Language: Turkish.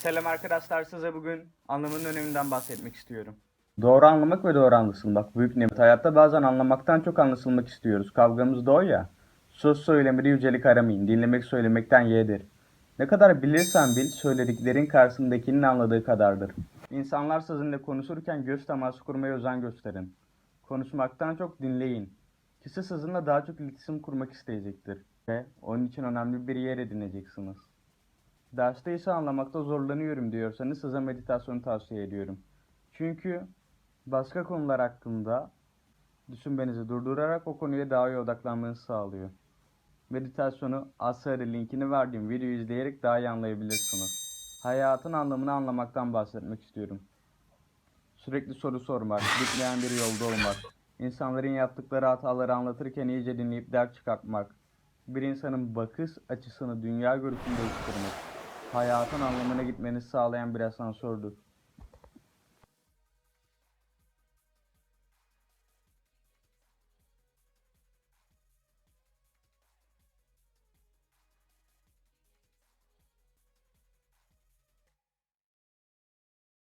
Selam arkadaşlar size bugün anlamının öneminden bahsetmek istiyorum. Doğru anlamak ve doğru anlaşılmak büyük nimet. Hayatta bazen anlamaktan çok anlaşılmak istiyoruz. Kavgamız da o ya. Söz söylemede yücelik aramayın. Dinlemek söylemekten yeğdir. Ne kadar bilirsen bil, söylediklerin karşısındakinin anladığı kadardır. İnsanlar sizinle konuşurken göz teması kurmaya özen gösterin. Konuşmaktan çok dinleyin. Kişi sizinle daha çok iletişim kurmak isteyecektir. Ve onun için önemli bir yer edineceksiniz. Derste ise anlamakta zorlanıyorum diyorsanız size meditasyonu tavsiye ediyorum. Çünkü başka konular hakkında düşünmenizi durdurarak o konuya daha iyi odaklanmanızı sağlıyor. Meditasyonu aşağıda linkini verdiğim videoyu izleyerek daha iyi anlayabilirsiniz. Hayatın anlamını anlamaktan bahsetmek istiyorum. Sürekli soru sormak, bitmeyen bir yolda olmak, insanların yaptıkları hataları anlatırken iyice dinleyip ders çıkartmak, bir insanın bakış açısını, dünya görüşünü değiştirmek, hayatın anlamına gitmenizi sağlayan bir asansördür.